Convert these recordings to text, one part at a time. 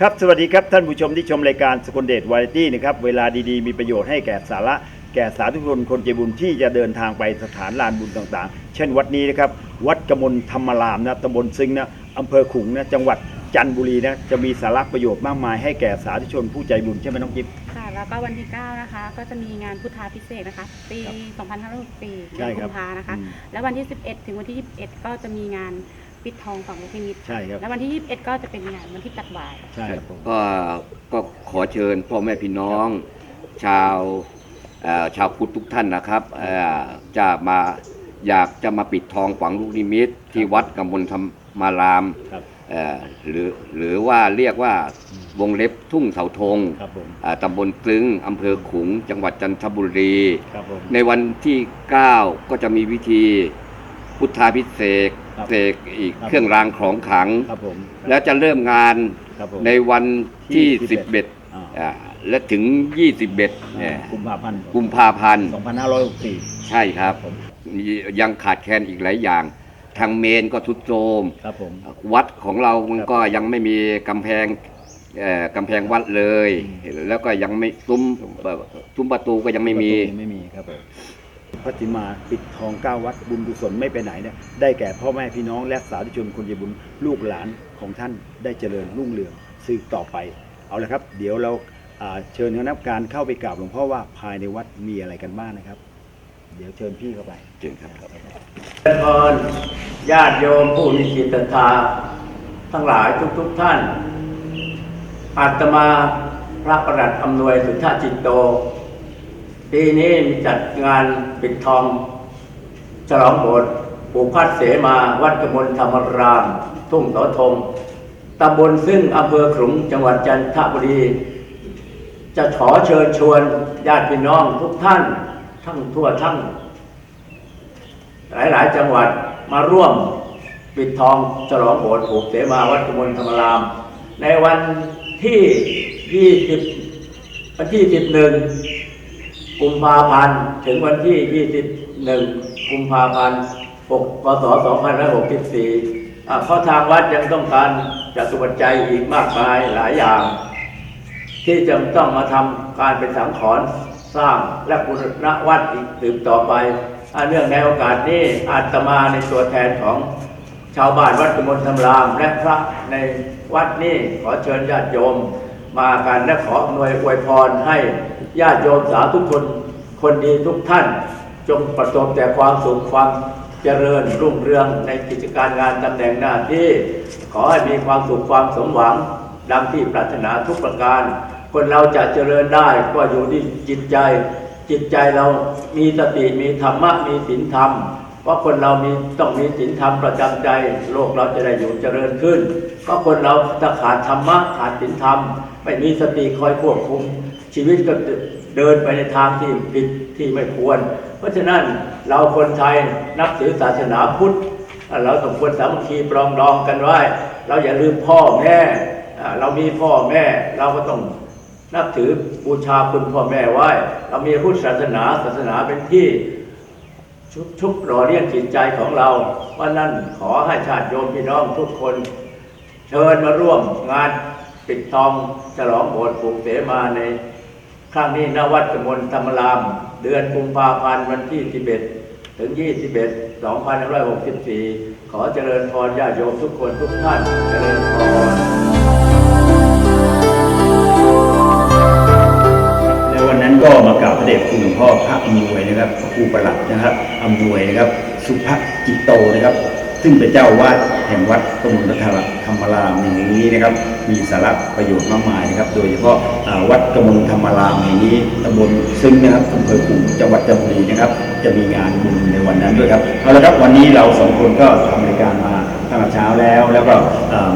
ครับ สวัสดีครับ ท่านผู้ชมที่ชมรายการสกุลเดชวาไรตี้นะครับ เวลาดีๆ มีประโยชน์ให้แก่สาระ แก่สาธุชนคนใจบุญที่จะเดินทางไปสถานลานบุญต่างๆ เช่นวัดนี้นะครับ วัดกมลธรรมรามนะตำบลซึ้งนะอำเภอขลุงนะจังหวัดจันทบุรีนะจะมีสาระประโยชน์มากมายให้แก่สาธุชนผู้ใจบุญใช่ไหมน้องจิ๊บ ค่ะแล้วก็วันที่ 9 นะคะ ก็จะมีงานพุทธาพิเศษกนะคะ ปี2564ปีใช่ครับกุมภานะคะ อืม แล้ววันที่ 11 ถึงวันที่ 21 ก็จะมีงาน ปิดทองฝั่งลูกนิมิตใช่ครับ แล้ววันที่ 21 ก็จะเป็นงานวันที่ตักบาตรใช่ครับผมก็ก็ขอเชิญพ่อแม่พี่น้อง ชาวเอ่อชาวพุทธทุกท่านนะครับเอ่อจะมาอยากจะมาปิดทองฝังลูกนิมิตที่วัดกำมลธรรมารามครับเอ่อหรือหรือว่าเรียกว่าวงเล็บทุ่งเสาธงครับผมอ่าตำบลซึ้งอำเภอขลุง จังหวัดจันทบุรี ครับผมในวันที่ 9 ก็จะมีพิธี พุทธาพิเศษกครับเสกอีกครับ เครื่องรางของขลัง ครับผมแล้วจะเริ่มงานครับผมในวันที่ที่11อ่าอ่าและถึง 21เนี่ยกุมภาพันธ์กุมภาพันธ์2564 ใช่ครับผมยังขาดแคลนอีกหลายอย่าง ทางเมนก็ทุดโทรม ครับผม วัดของเรามันครับก็ยังไม่มีกำแพงเอ่อกำแพงวัดเลย แล้วก็ยังไม่ซุ้มเอ่อซุ้มประตูก็ยังไม่มีประตูไม่มีครับผม พระติมาปิดทองเก้าวัดบุญกุศลไม่ไปไหนเนี่ยได้แก่พ่อแม่พี่น้องและสาธุชนคนใจบุญลูกหลานของท่านได้เจริญรุ่งเรืองสืบต่อไปเอาละครับ เดี๋ยวเราเชิญคณะกรรมการเข้าไปกราบหลวงพ่อว่าภายในวัดมีอะไรกันบ้างนะครับ เดี๋ยวเชิญพี่เข้าไปเชิญครับเจริญญาติโยมผู้มีจิตศรัทธาทั้งหลายทุกๆทท่าน อาตมาพระประหลัดอำนวยสุทธาจิตโต ปีนี้มีจัดงานปิดทอง ฉลองโบสถ์ปู่พัดเสมาวัดกมลธรรมราม ทุ่งเสาธงตำบลซึ่งอำเภอขลุงจังหวัดจันทบุรี จะขอเชิญชวนญาติพี่น้องทุกท่านทั้งทั่วทั้ง หลายๆ จังหวัดมาร่วมปิดทองฉลองโบสถ์ผูกเสมาวัดกมลธรรมราม ในวันที่ 20 วันที่ 11 กุมภาพันธ์ถึงวันที่ 21 กุมภาพันธ์6พศ2564อะเพราะทางวัดยังต้องการจะสุปัจจัยอีกมากมายหลายอย่าง ที่จะต้องมาทำการเป็นสังขรสร้างและบุรณะวัดอีกสืบต่อไปอ่าเนื่องในโอกาสนี้อาตมาในตัวแทนของชาวบ้านวัดกมลธรรมราม และพระในวัดนี้ขอเชิญญาติโยม มากันและขออำนวยอวยพรให้ ญาติโยมสาธุชนคนดีทุกท่าน จงประสบแต่ความสุขความเจริญรุ่งเรืองในกิจการงานตำแหน่งหน้าที่ ขอให้มีความสุขความสมหวัง ดังที่ปรารถนาทุกประการ คนเราจะเจริญได้ก็อยู่ที่จิตใจ จิตใจเรามีสติมีธรรมะมีศีลธรรม เพราคนเรามีต้องมีศีลธรรมประจำใจ โลกเราจะได้อยู่เจริญขึ้น ก็คนเราถ้าขาดธรรมะขาดศีลธรรม ไม่มีสติคอยควบคุม ชีวิตก็เดินไปในทางที่ผิดที่ไม่ควร เพราะฉะนั้นเราคนไทยนับถือศาสนาพุทธ เราต้องควรสามัคคีปรองดองกันไว้ เราอย่าลืมพ่อแม่ เรามีพ่อแม่เราก็ต้องนับถือบูชาคุณพ่อแม่ไว้ เรามีพุทธศาสนาศาสนาเป็นที่ ชุบชุบหล่อเลี้ยงจิตใจของเราว่านั่นขอให้ชาติโยมพี่น้องทุกคน เชิญมาร่วมงานปิดทองฉลองโบสถ์ปูกเสมาในครั้งนี้นวัดกมลธรรมราม เดือนกุมภาพันธ์วันที่ 11 ถึง 21 2564 ขอเจริญพรญาติโยมทุกคนทุกท่าน เจริญพร ครูประหลัดนะครับอำนวยนะครับ สุภกิตโตนะครับ ซึ่งเป็นเจ้าวาดแห่งวัดกมลธรรมรามแห่งนี้นะครับ มีสาระประโยชน์มากมายนะครับ โดยเฉพาะวัดกมลธรรมรามแห่งนี้ตำบลซึ่งนะครับอำเภอขุงจังหวัดจันทบุรีนะครับ จะมีงานบุญในวันนั้นด้วยครับเอาละครับวันนี้เราสองคนก็ทำรายการมาตั้งแต่เช้าแล้ว แล้วก็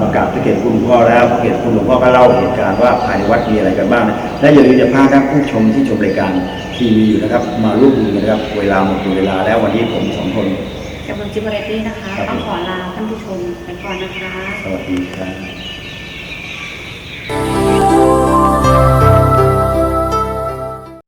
มากราบพระเกศคุณหลวงพ่อแล้วพระเกศคุณหลวงพ่อก็เล่าเหตุการณ์ว่าภายในวัดมีอะไรกันบ้างนะและอย่าลืมจะพาท่านผู้ชมที่ชมรายการทีวีอยู่นะครับ มาร่วมมือนะครับ เวลาหมดเวลาแล้ววันนี้ผมสองคน จิบเรตตี้นะคะครับต้องขอลาท่านผู้ชมไปก่อนนะคะ สวัสดีครับ